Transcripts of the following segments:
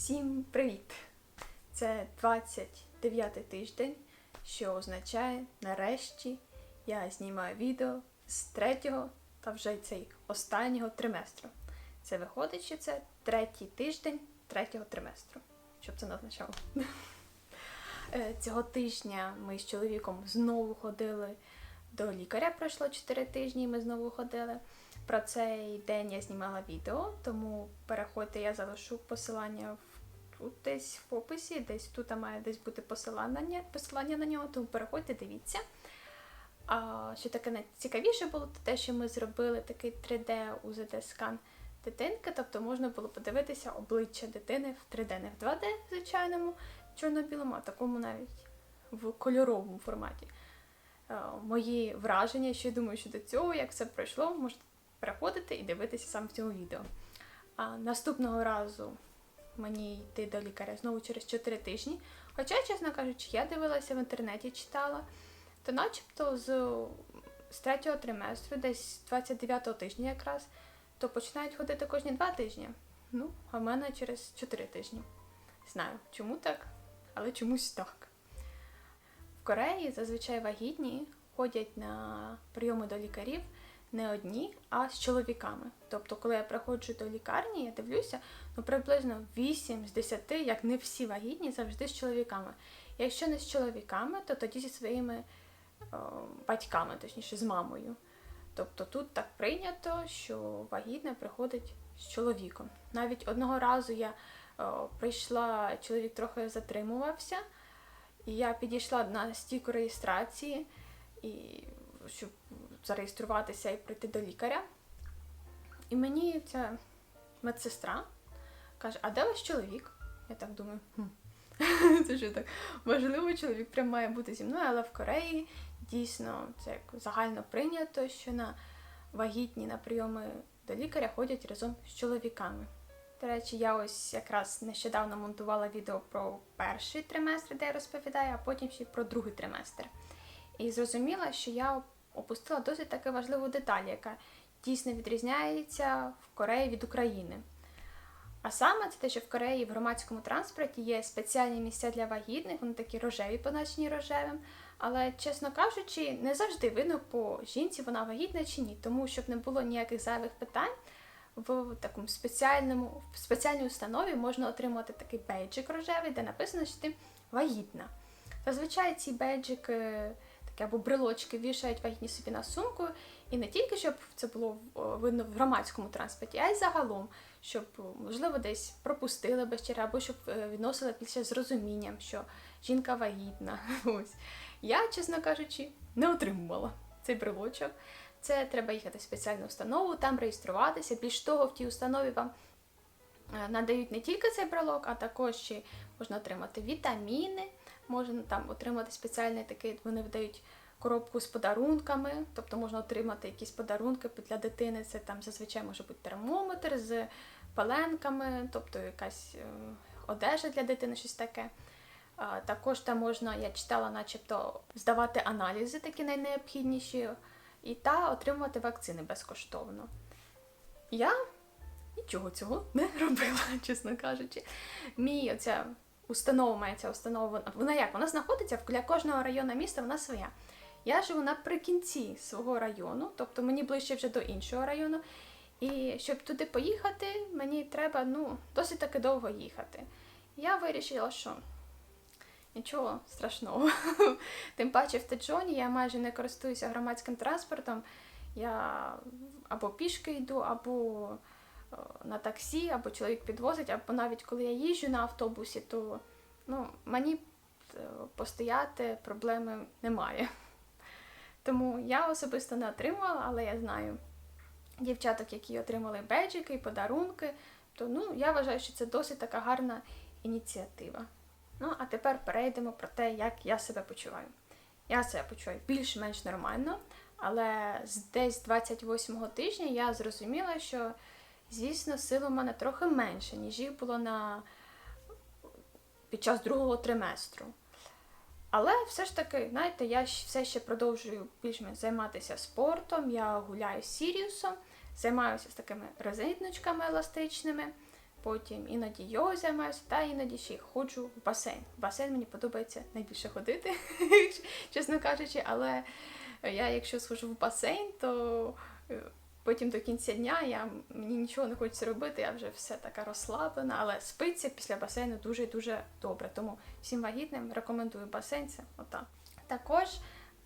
Всім привіт! Це 29 тиждень, що означає, нарешті я знімаю відео з третього та вже цей останнього триместру. Це виходить, що це третій тиждень третього триместру. Щоб це не означало. Е, Цього тижня ми з чоловіком знову ходили до лікаря. Пройшло 4 тижні, і ми знову ходили. Про цей день я знімала відео, тому переходьте, я залишу посилання в, десь в описі, десь тут має десь бути посилання, посилання на нього, тому переходьте, дивіться. А що таке найцікавіше було, то те, що ми зробили такий 3D УЗД-скан дитинки, тобто можна було подивитися обличчя дитини в 3D, не в 2D звичайному чорно-білому, а такому навіть в кольоровому форматі. Е, Мої враження, що я думаю щодо цього, як все пройшло, можете переходити і дивитися саме в цьому відео. А наступного разу мені йти до лікаря знову через 4 тижні. Хоча, чесно кажучи, я дивилася в інтернеті, читала, то начебто з, з третього триместру, десь 29 тижня якраз, то починають ходити кожні 2 тижні. Ну, а в мене через 4 тижні. Знаю, чому так, але чомусь так. В Кореї зазвичай вагітні ходять на прийоми до лікарів не одні, а з чоловіками. Тобто, коли я приходжу до лікарні, я дивлюся, ну приблизно 8 з 10, як не всі вагітні, завжди з чоловіками. Якщо не з чоловіками, то тоді зі своїми о, батьками, точніше, з мамою. Тобто тут так прийнято, що вагітна приходить з чоловіком. Навіть одного разу я о, прийшла, чоловік трохи затримувався, і я підійшла на стійку реєстрації, і щоб зареєструватися і прийти до лікаря. І мені ця медсестра каже: А де ваш чоловік? Я так думаю, хм. це що так? Можливо, чоловік прям має бути зі мною, але в Кореї дійсно це як загально прийнято, що на вагітні на прийоми до лікаря ходять разом з чоловіками. До речі, я ось якраз нещодавно монтувала відео про перший триместр, де я розповідаю, а потім ще й про другий триместр. І зрозуміла, що я опустила досить таку важливу деталь, яка дійсно відрізняється в Кореї від України. А саме це те, що в Кореї в громадському транспорті є спеціальні місця для вагітних, вони такі рожеві, позначені рожевим. Але, чесно кажучи, не завжди видно по жінці, вона вагітна чи ні. Тому щоб не було ніяких зайвих питань, в такому спеціальному в спеціальній установі можна отримати такий бейджик рожевий, де написано, що ти вагітна. Зазвичай ці бейджики такі або брелочки вішають вагітні собі на сумку, і не тільки щоб це було видно в громадському транспорті, а й загалом, щоб можливо десь пропустили без черги, або щоб е, відносили більше з розумінням, що жінка вагітна. Ось я, чесно кажучи, не отримувала цей брелочок. Це треба їхати в спеціальну установу, там реєструватися. Більш того, в тій установі вам е, надають не тільки цей брелок, а також ще можна отримати вітаміни, можна там отримати спеціальний такий, вони видають коробку з подарунками, тобто можна отримати якісь подарунки для дитини. Це там зазвичай може бути термометр з паленками, тобто якась е, одежа для дитини, щось таке. Також там можна, я читала, начебто, здавати аналізи, такі найнеобхідніші, і та отримувати вакцини безкоштовно. Я нічого цього не робила, чесно кажучи. Мій оця установа має ця установа, вона- як? Вона знаходиться для кожного району міста, вона своя. Я живу наприкінці свого району, тобто мені ближче вже до іншого району. І щоб туди поїхати, мені треба ну, досить таки довго їхати. Я вирішила, що нічого страшного. Тим паче в Теджоні я майже не користуюся громадським транспортом. Я або пішки йду, або на таксі, або чоловік підвозить, або навіть коли я їжджу на автобусі, то ну, мені е, постояти проблеми немає. Тому я особисто не отримувала, але я знаю дівчаток, які отримали беджики подарунки. То ну, я вважаю, що це досить така гарна ініціатива. Ну, а тепер перейдемо про те, як я себе почуваю. Я себе почуваю більш-менш нормально, але десь 28-го тижня я зрозуміла, що, звісно, сил у мене трохи менше, ніж їх було на... під час другого триместру. Але все ж таки, знаєте, я все ще продовжую більш-менш займатися спортом, я гуляю з Сіріусом, займаюся з такими резиночками еластичними, Потім іноді його займаюся, та іноді ще й ходжу в басейн. В басейн мені подобається найбільше ходити, чесно кажучи, але я, якщо схожу в басейн, то е, потім до кінця дня я, мені нічого не хочеться робити, я вже все така розслаблена, але спиться після басейну дуже-дуже добре. Тому всім вагітним рекомендую басейн, це отак. Також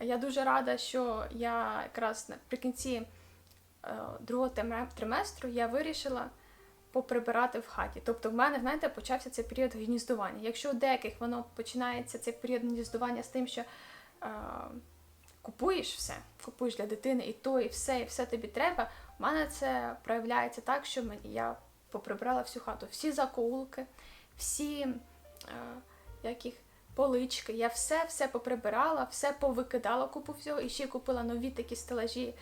я дуже рада, що я якраз наприкінці е, другого триме- триместру я вирішила поприбирати в хаті. Тобто, в мене, знаєте, почався цей період гніздування. Якщо у деяких воно починається цей період гніздування з тим, що е, купуєш все, купуєш для дитини і то, і все, і все тобі треба. У мене це проявляється так, що я поприбрала всю хату, всі закоулки, всі е, яких полички, я все все поприбирала, все повикидала купу всього, і ще купила нові такі стелажі е,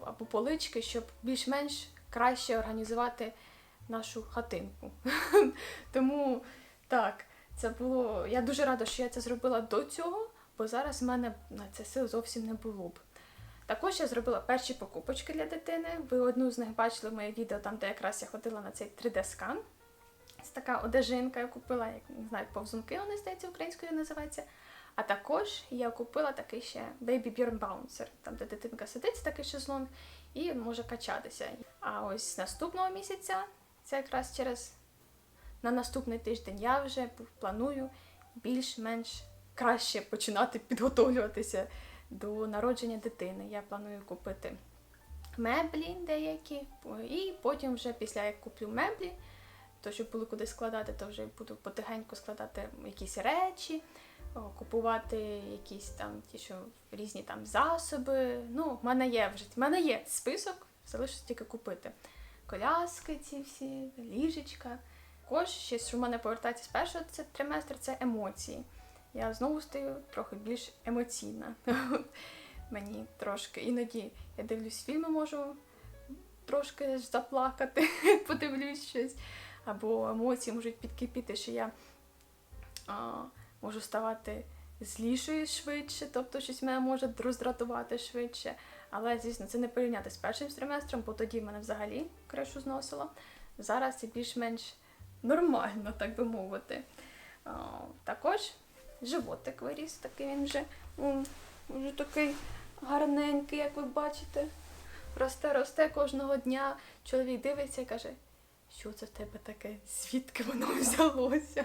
або полички, щоб більш-менш краще організувати нашу хатинку. Тому так, це було. Я дуже рада, що я це зробила до цього, бо зараз в мене на це сил зовсім не було б. Також я зробила перші покупочки для дитини. Ви одну з них бачили в моє відео, там, де якраз я ходила на цей 3D-скан. Це така одежинка, я купила, як не знаю, повзунки, вони здається, українською називається. А також я купила такий ще Baby Bjorn Bouncer, там де дитинка сидить, такий шезлонг, і може качатися. А ось наступного місяця, це якраз через на наступний тиждень, я вже планую більш-менш краще починати підготовлюватися до народження дитини. Я планую купити меблі деякі, і потім вже після як куплю меблі, то щоб було куди складати, то вже буду потихеньку складати якісь речі, купувати якісь там ті, що різні там засоби. Ну, в мене є вже в мене є список, залишиться тільки купити. Коляски ці всі, ліжечка. Також ще, що в мене повертається з першого це триместр, це емоції. Я знову стаю трохи більш емоційна. Мені трошки іноді я дивлюсь фільми, можу трошки заплакати, подивлюсь щось. Або емоції можуть підкипіти, що я а, можу ставати злішою швидше, тобто щось мене може роздратувати швидше. Але, звісно, це не порівняти з першим триместром, бо тоді мене взагалі кришу зносило. Зараз це більш-менш нормально, так би мовити. А, також животик виріс, такий він вже, вже такий гарненький, як ви бачите. Росте, росте кожного дня. Чоловік дивиться і каже, що це в тебе таке? Звідки воно взялося?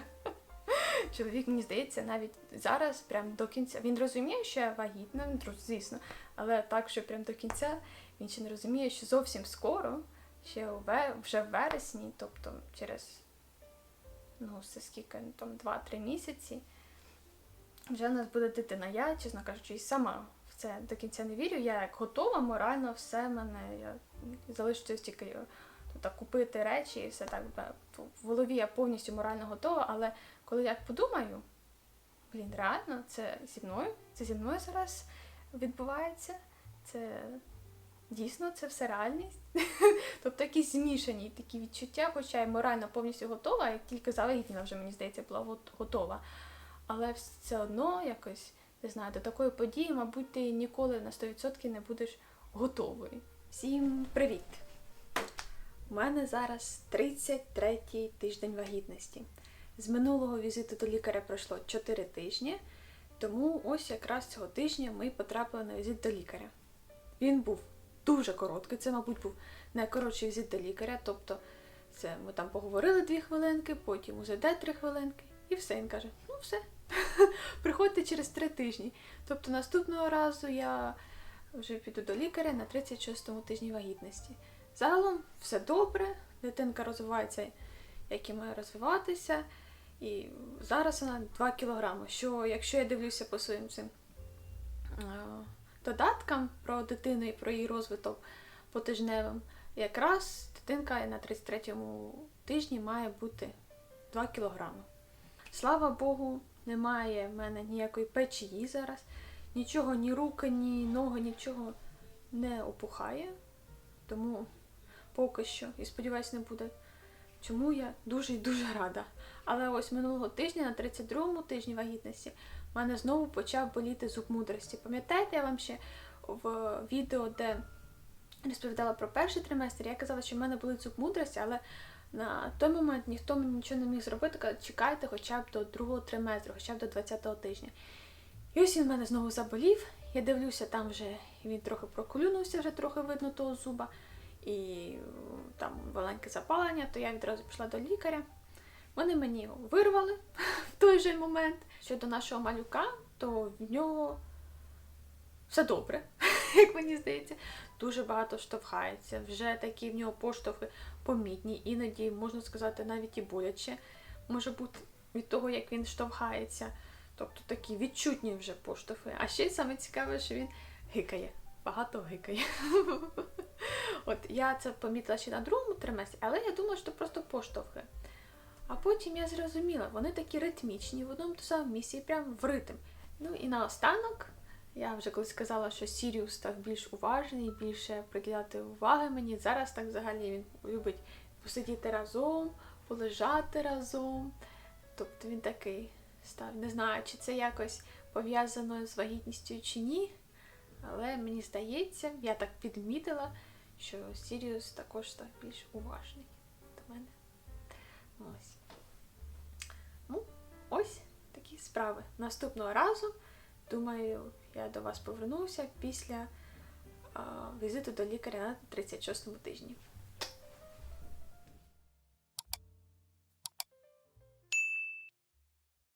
Чоловік, мені здається, навіть зараз, прям до кінця. Він розуміє, що я вагітна, ну, звісно, але так, що прям до кінця він ще не розуміє, що зовсім скоро, ще вже в вересні, тобто через ну, скільки, ну, там 2-3 місяці, вже в нас буде дитина. Я, чесно кажучи, і сама в це до кінця не вірю. Я як готова, морально все мене. Я залишиться тільки е, так, купити речі і все так. В голові я повністю морально готова, але коли я подумаю, блін, реально, це зі мною, це зі мною зараз відбувається. Це дійсно це все реальність. тобто якісь змішані такі відчуття, хоча я морально повністю готова, як тільки завагітніла вже, мені здається, була готова. Але все одно якось, не знаю, до такої події, мабуть, ти ніколи на 100% не будеш готовою. Всім привіт! У мене зараз 33-й тиждень вагітності. З минулого візиту до лікаря пройшло 4 тижні, тому ось якраз цього тижня ми потрапили на візит до лікаря. Він був дуже короткий, це, мабуть, був найкоротший візит до лікаря. Тобто, це ми там поговорили дві хвилинки, потім УЗД три хвилинки, і все. Він каже: ну все, приходьте через три тижні. Тобто наступного разу я вже піду до лікаря на 36-му тижні вагітності. Загалом все добре, дитинка розвивається, як і має розвиватися. І зараз вона 2 кілограми. Що якщо я дивлюся по своїм цим е, додаткам про дитину і про її розвиток по тижневим, якраз дитинка на 33-му тижні має бути 2 кілограми. Слава Богу, немає в мене ніякої печії зараз. Нічого, ні руки, ні ноги, нічого не опухає. Тому поки що, і сподіваюсь, не буде. Чому я дуже і дуже рада. Але ось минулого тижня, на 32-му тижні вагітності, в мене знову почав боліти зуб мудрості. Пам'ятаєте, я вам ще в відео, де розповідала про перший триместр, я казала, що в мене болить зуб мудрості, але На той момент ніхто мені нічого не міг зробити, казав, чекайте хоча б до другого триместру, хоча б до 20-го тижня. І ось він в мене знову заболів. Я дивлюся, там вже він трохи проколюнувся, вже трохи видно того зуба, і там маленьке запалення, то я відразу пішла до лікаря. Вони мені його вирвали в той же момент. Щодо нашого малюка, то в нього все добре, як мені здається. Дуже багато штовхається. Вже такі в нього поштовхи помітні, іноді, можна сказати, навіть і боляче може бути від того, як він штовхається. Тобто такі відчутні вже поштовхи. А ще саме цікаве, що він гикає. Багато гикає. От я це помітила ще на другому триместрі, але я думала, що просто поштовхи. А потім я зрозуміла, вони такі ритмічні в одному тому самому місці, прям в ритм. Ну і наостанок, я вже колись сказала, що Сіріус став більш уважний, більше приділяти уваги мені. Зараз так взагалі він любить посидіти разом, полежати разом. Тобто він такий став. Не знаю, чи це якось пов'язано з вагітністю чи ні. Але мені здається, я так підмітила, що Сіріус також став більш уважний до мене. Ось. Ну, ось такі справи. Наступного разу, думаю, я до вас повернуся після а, візиту до лікаря на 36 му тижні.